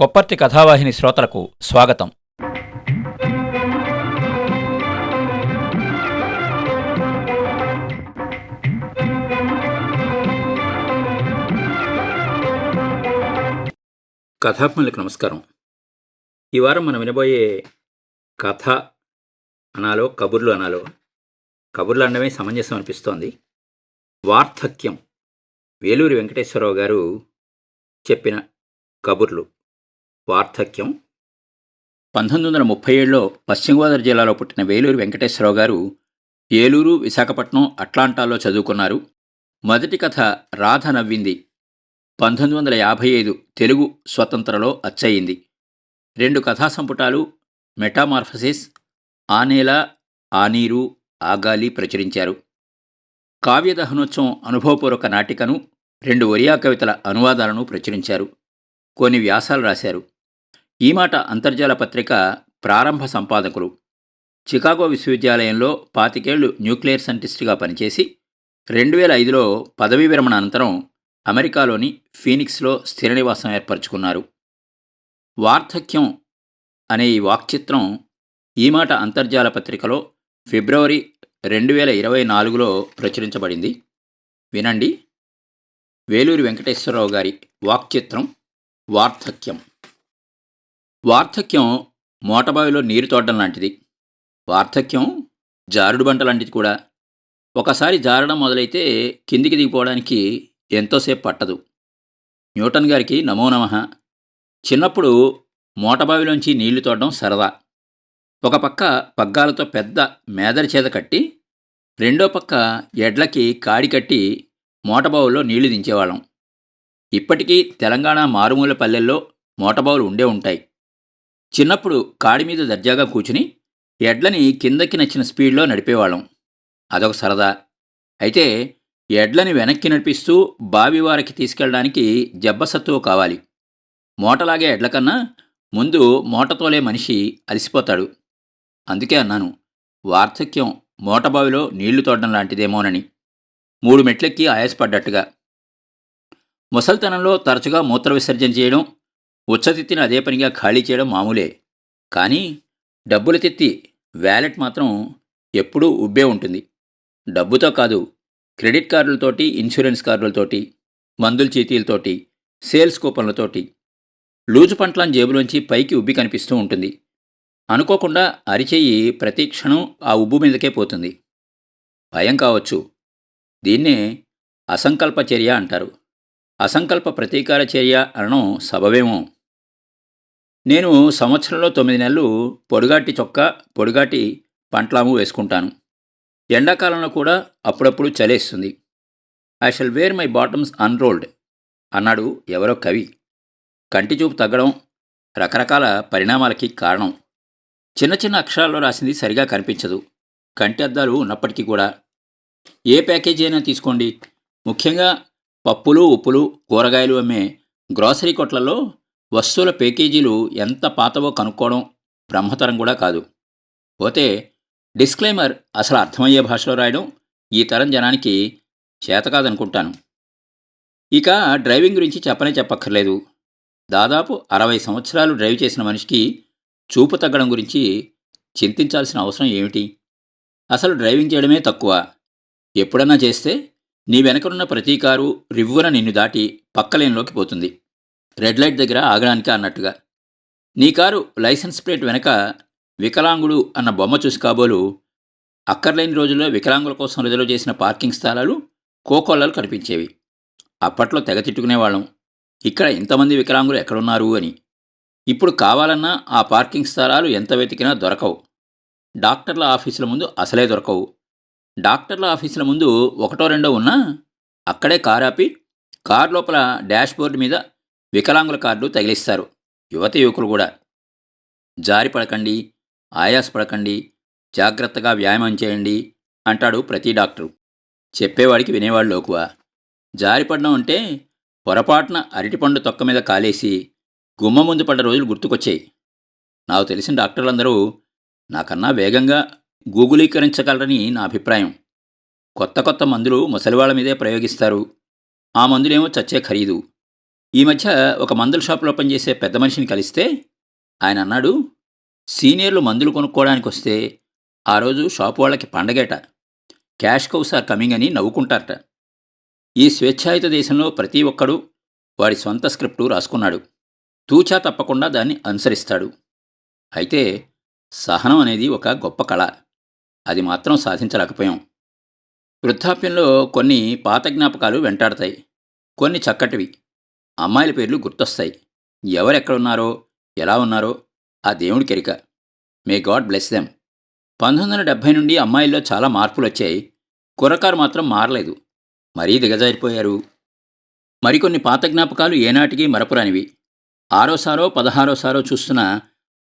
కొప్పర్తి కథావాహిని శ్రోతలకు స్వాగతం. కథాభిమానులకు నమస్కారం. ఈ వారం మనం వినబోయే కథ అనాలో కబుర్లు అనాలో కబుర్లు అనడమే సమంజసం అనిపిస్తోంది. వార్ధక్యం. వేలూరి వెంకటేశ్వరరావు గారు చెప్పిన కబుర్లు. వార్ధక్యం. పంతొమ్మిది వందల ముప్పై ఏడులో పశ్చిమ గోదావరి జిల్లాలో పుట్టిన వేలూరు వెంకటేశ్వరరావు గారు ఏలూరు విశాఖపట్నం అట్లాంటాలో చదువుకున్నారు. మొదటి కథ రాధ నవ్వింది. పంతొమ్మిది వందల యాభై ఐదు తెలుగు స్వతంత్రలో అచ్చయింది. రెండు కథా సంపుటాలు మెటామార్ఫసిస్ ఆనేల ఆనీరు ఆగాలి ప్రచురించారు. కావ్య దహనోత్సవం అనుభవపూర్వక నాటికను రెండు ఒరియా కవితల అనువాదాలను ప్రచురించారు. కొన్ని వ్యాసాలు రాశారు. ఈ మాట అంతర్జాల పత్రిక ప్రారంభ సంపాదకులు. చికాగో విశ్వవిద్యాలయంలో పాతికేళ్ళు న్యూక్లియర్ సైంటిస్ట్గా పనిచేసి రెండు వేల ఐదులో పదవీ విరమణ అనంతరం అమెరికాలోని ఫీనిక్స్లో స్థిర నివాసం ఏర్పరచుకున్నారు. వార్ధక్యం అనే ఈ వాక్చిత్రం ఈ మాట అంతర్జాల పత్రికలో ఫిబ్రవరి రెండు వేల ఇరవై నాలుగులో ప్రచురించబడింది. వినండి. వేలూరి వెంకటేశ్వరరావు గారి వాక్చిత్రం వార్ధక్యం. వార్ధక్యం మోటబావిలో నీరు తోడడం లాంటిది. వార్ధక్యం జారుడు బంట లాంటిది కూడా. ఒకసారి జారడం మొదలైతే కిందికి దిగిపోవడానికి ఎంతోసేపు పట్టదు. న్యూటన్ గారికి నమో నమ. చిన్నప్పుడు మోటబావిలోంచి నీళ్ళు తోడడం సరదా. ఒక పక్క పగ్గాలతో పెద్ద మేదరి చేత కట్టి రెండో పక్క ఎడ్లకి కాడి కట్టి మోటబావుల్లో నీళ్ళు దించేవాళ్ళం. ఇప్పటికీ తెలంగాణ మారుమూల పల్లెల్లో మోటబావులు ఉండే ఉంటాయి. చిన్నప్పుడు కాడి మీద దర్జాగా కూర్చుని ఎడ్లని కిందకి నచ్చిన స్పీడ్లో నడిపేవాళ్ళం. అదొక సరదా. అయితే ఎడ్లని వెనక్కి నడిపిస్తూ బావి వారికి తీసుకెళ్ళడానికి జబ్బసత్తువ కావాలి. మూటలాగే ఎడ్ల కన్నా ముందు మూటతోలే మనిషి అలసిపోతాడు. అందుకే అన్నాను వార్ధక్యం మూటబావిలో నీళ్ళు తోడడం లాంటిదేమోనని. మూడు మెట్లెక్కి ఆయాసపడ్డట్టుగా. ముసల్తనంలో తరచుగా మూత్ర విసర్జన చేయడం ఉచ్చతిత్తిని అదే పనిగా ఖాళీ చేయడం మామూలే. కానీ డబ్బులు తిత్తి వ్యాలెట్ మాత్రం ఎప్పుడూ ఉబ్బే ఉంటుంది. డబ్బుతో కాదు క్రెడిట్ కార్డులతోటి ఇన్సూరెన్స్ కార్డులతోటి మందుల చీతీలతోటి సేల్స్ కూపన్లతోటి లూజు పంట్లను జేబులోంచి పైకి ఉబ్బి కనిపిస్తూ ఉంటుంది. అనుకోకుండా అరిచేయి ప్రతి క్షణం ఆ ఉబ్బు మీదకే పోతుంది. భయం కావచ్చు. దీన్నే అసంకల్ప చర్య అంటారు. అసంకల్ప ప్రతీకార చర్య అనడం సబవేమో నేను సంవత్సరంలో తొమ్మిది నెలలు పొడుగాటి చొక్కా పొడుగాటి పంట్లాము వేసుకుంటాను. ఎండాకాలంలో కూడా అప్పుడప్పుడు చలేస్తుంది. I shall wear my bottoms unrolled అన్నాడు ఎవరో కవి. కంటి చూపు తగ్గడం రకరకాల పరిణామాలకి కారణం. చిన్న చిన్న అక్షరాల్లో రాసింది సరిగా కనిపించదు. కంటి అద్దాలు ఉన్నప్పటికీ కూడా. ఏ ప్యాకేజీ అయినా తీసుకోండి. ముఖ్యంగా పప్పులు ఉప్పులు కూరగాయలు అమ్మే గ్రాసరీ కొట్లలో వస్తువుల ప్యాకేజీలు ఎంత పాతవో కనుక్కోవడం బ్రహ్మతరం కూడా కాదు. పోతే డిస్క్లైమర్ అసలు అర్థమయ్యే భాషలో రాయడం ఈ తరం జనానికి చేత కాదనుకుంటాను. ఇక డ్రైవింగ్ గురించి చెప్పనే చెప్పక్కర్లేదు. దాదాపు అరవై సంవత్సరాలు డ్రైవ్ చేసిన మనిషికి చూపు తగ్గడం గురించి చింతించాల్సిన అవసరం ఏమిటి? అసలు డ్రైవింగ్ చేయడమే తక్కువ. ఎప్పుడన్నా చేస్తే నీ వెనకనున్న ప్రతి కారు రివ్వున నిన్ను దాటి పక్క లేనిలోకి పోతుంది. రెడ్ లైట్ దగ్గర ఆగడానికి అన్నట్టుగా. నీ కారు లైసెన్స్ ప్లేట్ వెనక వికలాంగుడు అన్న బొమ్మ చూసి కాబోలు అక్కర్లేని రోజుల్లో వికలాంగుల కోసం రిజర్వ్ చేసిన పార్కింగ్ స్థలాలు కోకొల్లలు కనిపించేవి. అప్పట్లో తెగ తిట్టుకునేవాళ్ళం. ఇక్కడ ఇంతమంది వికలాంగులు ఎక్కడున్నారు అని. ఇప్పుడు కావాలన్నా ఆ పార్కింగ్ స్థలాలు ఎంత వెతికినా దొరకవు. డాక్టర్ల ఆఫీసుల ముందు అసలే దొరకవు. డాక్టర్ల ఆఫీసుల ముందు ఒకటో రెండో ఉన్నా అక్కడే కారాపి కార్ లోపల డాష్ బోర్డు మీద వికలాంగుల కార్డు తగిలిస్తారు. యువత యువకులు కూడా. జారి పడకండి ఆయాసపడకండి జాగ్రత్తగా వ్యాయామం చేయండి అంటాడు ప్రతి డాక్టరు. చెప్పేవాడికి వినేవాడు లోకువ. జారిపడడం అంటే పొరపాటున అరటిపండు తొక్క మీద కాలేసి గుమ్మ ముందు పడ్డ రోజులు గుర్తుకొచ్చాయి. నాకు తెలిసిన డాక్టర్లందరూ నాకన్నా వేగంగా గూగులీకరించగలరని నా అభిప్రాయం. కొత్త కొత్త మందులు ముసలివాళ్ళ మీదే ప్రయోగిస్తారు. ఆ మందులేమో చచ్చే ఖరీదు. ఈ మధ్య ఒక మందుల షాపులో పనిచేసే పెద్ద మనిషిని కలిస్తే ఆయన అన్నాడు సీనియర్లు మందులు కొనుక్కోవడానికి వస్తే ఆ రోజు షాపు వాళ్ళకి పండగేట. క్యాష్ కౌస్ ఆర్ కమింగ్ అని నవ్వుకుంటారట. ఈ స్వేచ్ఛాయుత దేశంలో ప్రతి ఒక్కడూ వాడి సొంత స్క్రిప్టు రాసుకున్నాడు. తూచా తప్పకుండా దాన్ని అనుసరిస్తాడు. అయితే సహనం అనేది ఒక గొప్ప కళ. అది మాత్రం సాధించలేకపోయాం. వృద్ధాప్యంలో కొన్ని పాత జ్ఞాపకాలు వెంటాడతాయి. కొన్ని చక్కటివి. అమ్మాయిల పేర్లు గుర్తొస్తాయి. ఎవరెక్కడున్నారో ఎలా ఉన్నారో ఆ దేవుడి కెరిక. మే గాడ్ బ్లెస్ దెమ్ పంతొమ్మిది వందల డెబ్భై నుండి అమ్మాయిల్లో చాలా మార్పులు వచ్చాయి కుర్రకారు మాత్రం మారలేదు. మరీ దిగజారిపోయారు. మరికొన్ని పాత జ్ఞాపకాలు ఏనాటికి మరపురానివి. ఆరోసారో పదహారోసారో చూస్తున్న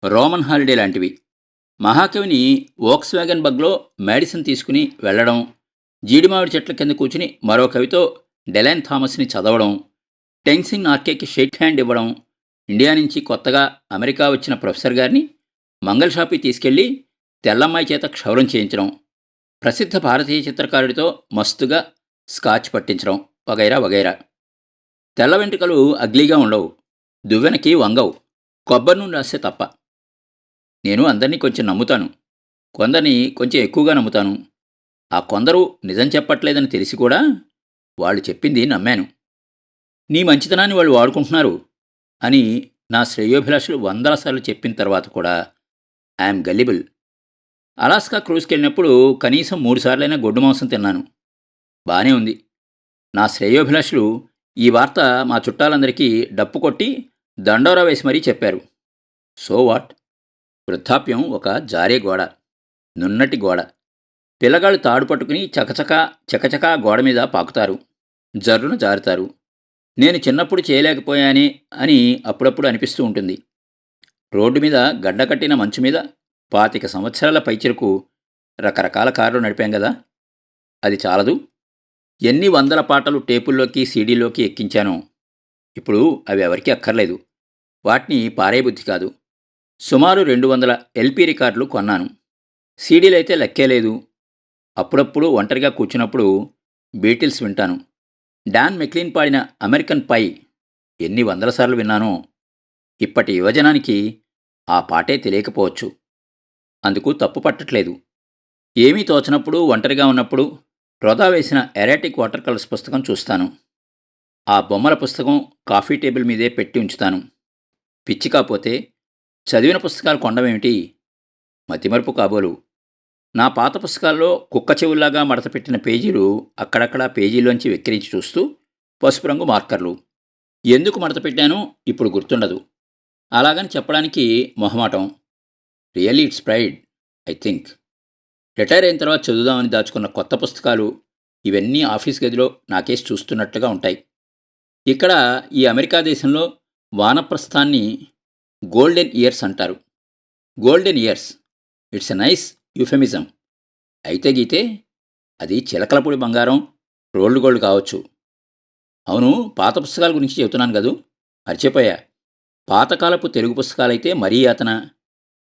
రోమన్ హాలిడే లాంటివి. మహాకవిని ఓక్స్ వ్యాగన్ బగ్లో మెడిసిన్ తీసుకుని వెళ్ళడం జీడిమావిడి చెట్ల కింద కూర్చుని మరో కవితో డెలైన్ థామస్ని చదవడం టెన్సింగ్ ఆర్కేకి షేక్ హ్యాండ్ ఇవ్వడం ఇండియా నుంచి కొత్తగా అమెరికా వచ్చిన ప్రొఫెసర్ గారిని మంగళ షాప్కి తీసుకెళ్ళి తెల్లమ్మాయి చేత క్షౌరం చేయించడం ప్రసిద్ధ భారతీయ చిత్రకారుడితో మస్తుగా స్కాచ్ పట్టించడం వగైరా వగైరా. తెల్ల వెంట్రుకలు అగ్లీగా ఉండవు దువ్వెనకి వంగవు కొబ్బరి నూనె రాస్తే తప్ప. నేను అందరినీ కొంచెం నమ్ముతాను కొందరిని కొంచెం ఎక్కువగా నమ్ముతాను. ఆ కొందరు నిజం చెప్పట్లేదని తెలిసి కూడా వాళ్ళు చెప్పింది నమ్మాను. నీ మంచితనాన్ని వాళ్ళు వాడుకుంటున్నారు అని నా శ్రేయోభిలాషులు వందల సార్లు చెప్పిన తర్వాత కూడా ఐఎమ్ గల్లిబుల్ అలాస్కా క్రూజ్కి వెళ్ళినప్పుడు కనీసం మూడుసార్లైనా గొడ్డు మాంసం తిన్నాను. బానే ఉంది. నా శ్రేయోభిలాషులు ఈ వార్త మా చుట్టాలందరికీ డప్పు కొట్టి దండోరా వేసి మరీ చెప్పారు. So what? వృద్ధాప్యం ఒక జారే గోడ. నున్నటి గోడ. పిల్లగాళ్ళు తాడు పట్టుకుని చకచకా చకచకా గోడ మీద పాకుతారు. జర్రును జారుతారు. నేను చిన్నప్పుడు చేయలేకపోయానే అని అప్పుడప్పుడు అనిపిస్తూ ఉంటుంది. రోడ్డు మీద గడ్డకట్టిన మంచు మీద పాతిక సంవత్సరాల పైచిరకు రకరకాల కార్లు నడిపాం కదా? అది చాలదు. ఎన్ని వందల పాటలు టేపుల్లోకి సీడీలోకి ఎక్కించానో ఇప్పుడు అవి ఎవరికీ అక్కర్లేదు. వాటిని పారేబుద్ధి కాదు. సుమారు రెండు వందల ఎల్పి రికార్డులు కొన్నాను. సీడీలు అయితే లెక్కే లేదు. అప్పుడప్పుడు ఒంటరిగా కూర్చున్నప్పుడు బీటిల్స్ వింటాను. డాన్ మెక్లీన్ పాడిన అమెరికన్ పై ఎన్ని వందల సార్లు విన్నానో ఇప్పటి యువజనానికి ఆ పాటే తెలియకపోవచ్చు. అందుకు తప్పు పట్టట్లేదు. ఏమీ తోచనప్పుడు ఒంటరిగా ఉన్నప్పుడు వృధా వేసిన ఎరాటిక్ వాటర్ కలర్స్ పుస్తకం చూస్తాను. ఆ బొమ్మల పుస్తకం కాఫీ టేబుల్ మీదే పెట్టి ఉంచుతాను. పిచ్చి కాపోతే చదివిన పుస్తకాలు కొండమేమిటి మతిమరుపు కాబోలు నా పాత పుస్తకాల్లో కుక్క చెవుల్లాగా మడతపెట్టిన పేజీలు అక్కడక్కడ పేజీలోంచి వెక్కిరించి చూస్తూ పసుపు రంగు మార్కర్లు. ఎందుకు మడతపెట్టానో ఇప్పుడు గుర్తుండదు. అలాగని చెప్పడానికి మొహమాటం. Really it's pride I think. Retire అయిన తర్వాత చదువుదామని దాచుకున్న కొత్త పుస్తకాలు ఇవన్నీ ఆఫీస్ గదిలో నాకేసి చూస్తున్నట్టుగా ఉంటాయి. ఇక్కడ ఈ అమెరికా దేశంలో వానప్రస్థాన్ని గోల్డెన్ ఇయర్స్ అంటారు. Golden years. It's a nice euphemism. అయితే గీతే అది చిలకలపూడి బంగారం రోల్డ్ గోల్డ్ కావచ్చు. అవును పాత పుస్తకాల గురించి చెబుతున్నాను కదూ? మర్చిపోయా. పాతకాలపు తెలుగు పుస్తకాలైతే మరీ యాతన.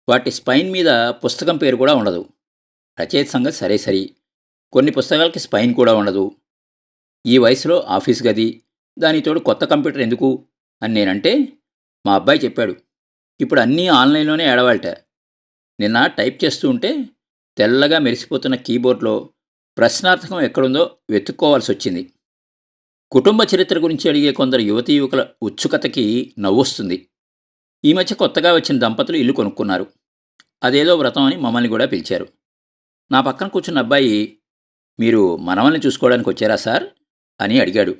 వాటి స్పైన్ మీద పుస్తకం పేరు కూడా ఉండదు. రచయిత సంగతి సరే సరి. కొన్ని పుస్తకాలకి స్పైన్ కూడా ఉండదు. ఈ వయసులో ఆఫీస్ గది దానితోడు కొత్త కంప్యూటర్ ఎందుకు? అని నేనంటే మా అబ్బాయి చెప్పాడు. ఇప్పుడు అన్నీ ఆన్లైన్లోనే ఏడవాలట నిన్న టైప్ చేస్తూ ఉంటే తెల్లగా మెరిసిపోతున్న కీబోర్డ్లో ప్రశ్నార్థకం ఎక్కడుందో వెతుక్కోవాల్సి వచ్చింది. కుటుంబ చరిత్ర గురించి అడిగే కొందరు యువతీ యువకుల ఉత్సుకతకి నవ్వొస్తుంది. ఈ మధ్య కొత్తగా వచ్చిన దంపతులు ఇల్లు కొనుక్కున్నారు. అదేదో వ్రతం అని మమ్మల్ని కూడా పిలిచారు. నా పక్కన కూర్చున్న అబ్బాయి మీరు మనవల్ని చూసుకోవడానికి వచ్చారా సార్? అని అడిగాడు.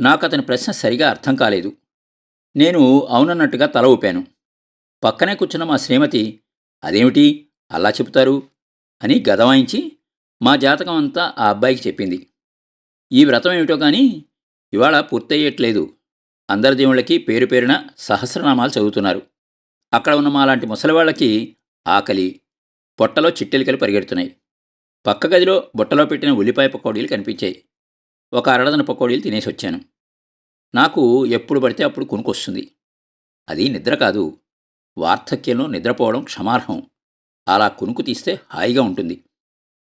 నాకు అతని ప్రశ్న సరిగా అర్థం కాలేదు. నేను అవునన్నట్టుగా తల ఊపాను. పక్కనే కూర్చున్న మా శ్రీమతి అదేమిటి? అలా చెబుతారు? అని గదవాయించి మా జాతకం అంతా ఆ అబ్బాయికి చెప్పింది. ఈ వ్రతం ఏమిటో కానీ ఇవాళ పూర్తయ్యట్లేదు. అందరి దేవుళ్ళకి పేరు పేరున సహస్రనామాలు చదువుతున్నారు. అక్కడ ఉన్న మాలాంటి ముసలివాళ్ళకి ఆకలి పొట్టలో చిట్టెలికలు పరిగెడుతున్నాయి. పక్క గదిలో బుట్టలో పెట్టిన ఉల్లిపాయ పకోడీలు కనిపించాయి. ఒక అరడదన పకోడీలు తినేసి వచ్చాను. నాకు ఎప్పుడు పడితే అప్పుడు కొనుక్కొస్తుంది అది నిద్ర కాదు. వార్ధక్యంలో నిద్రపోవడం క్షమార్హం. అలా కునుకు తీస్తే హాయిగా ఉంటుంది.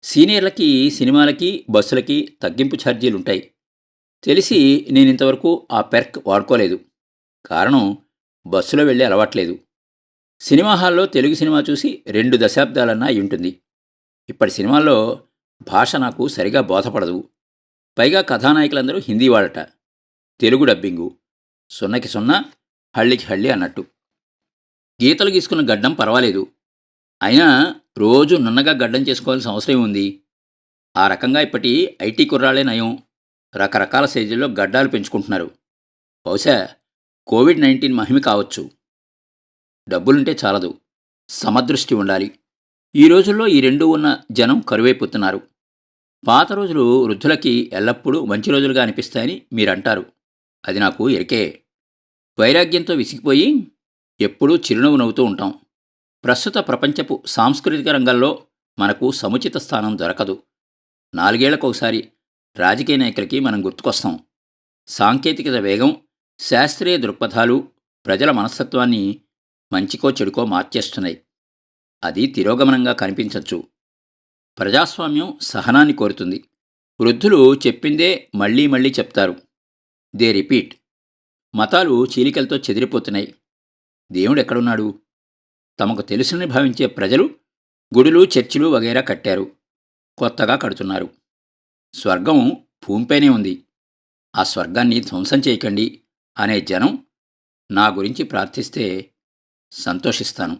సీనియర్లకి సినిమాలకి బస్సులకి తగ్గింపు ఛార్జీలు ఉంటాయి తెలిసి నేను ఇంతవరకు ఆ పెర్క్ వాడుకోలేదు. కారణం బస్సులో వెళ్ళే అలవాట్లేదు. సినిమా హాల్లో తెలుగు సినిమా చూసి రెండు దశాబ్దాలన్నా అయి ఉంటుంది ఇప్పటి సినిమాల్లో భాష నాకు సరిగా బోధపడదు. పైగా కథానాయకులందరూ హిందీ వాడట తెలుగు డబ్బింగు. సున్నకి సున్నా హళ్ళికి హళ్ళి అన్నట్టు. గీతలు గీసుకున్న గడ్డం పర్వాలేదు. అయినా రోజు నున్నగా గడ్డం చేసుకోవాల్సిన అవసరం ఉంది ఆ రకంగా ఇప్పటి ఐటీ కుర్రాలే నయం. రకరకాల సైజుల్లో గడ్డాలు పెంచుకుంటున్నారు. బహుశా కోవిడ్ నైన్టీన్ మహిమ కావచ్చు. డబ్బులుంటే చాలదు. సమదృష్టి ఉండాలి. ఈ రోజుల్లో ఈ రెండు ఉన్న జనం కరువైపోతున్నారు. పాత రోజులు వృద్ధులకి ఎల్లప్పుడూ మంచి రోజులుగా అనిపిస్తాయని మీరంటారు. అది నాకు ఎరికే. వైరాగ్యంతో విసిగిపోయి ఎప్పుడూ చిరునవ్వు నవ్వుతూ ఉంటాం. ప్రస్తుత ప్రపంచపు సాంస్కృతిక రంగంలో మనకు సముచిత స్థానం దొరకదు. నాలుగేళ్ళకొకసారి రాజకీయ నాయకులకి మనం గుర్తుకొస్తాం. సాంకేతికత వేగం శాస్త్రీయ దృక్పథాలు ప్రజల మనస్తత్వాన్ని మంచికో చెడుకో మార్చేస్తున్నాయి. అది తిరోగమనంగా కనిపించవచ్చు ప్రజాస్వామ్యం సహనాన్ని కోరుతుంది. వృద్ధులు చెప్పిందే మళ్ళీ మళ్ళీ చెప్తారు. They repeat. మతాలు చీలికలతో చెదిరిపోతున్నాయి. దేవుడు ఎక్కడున్నాడు తమకు తెలుసునని భావించే ప్రజలు గుడులు చర్చిలు వగైరా కట్టారు. కొత్తగా కడుతున్నారు. స్వర్గం భూమిపైనే ఉంది. ఆ స్వర్గాన్ని ధ్వంసం చేయకండి అనే జనం నా గురించి ప్రార్థిస్తే సంతోషిస్తాను.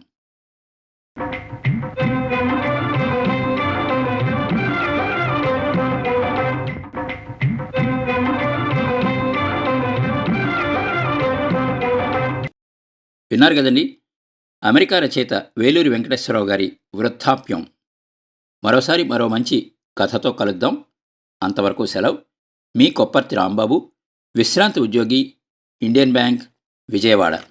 విన్నారు కదండి? అమెరికా రచయిత వేలూరి వెంకటేశ్వరరావు గారి వృద్ధాప్యం. మరోసారి మరో మంచి కథతో కలుద్దాం. అంతవరకు సెలవు. మీ కొప్పర్తి రాంబాబు విశ్రాంతి ఉద్యోగి ఇండియన్ బ్యాంక్ విజయవాడ.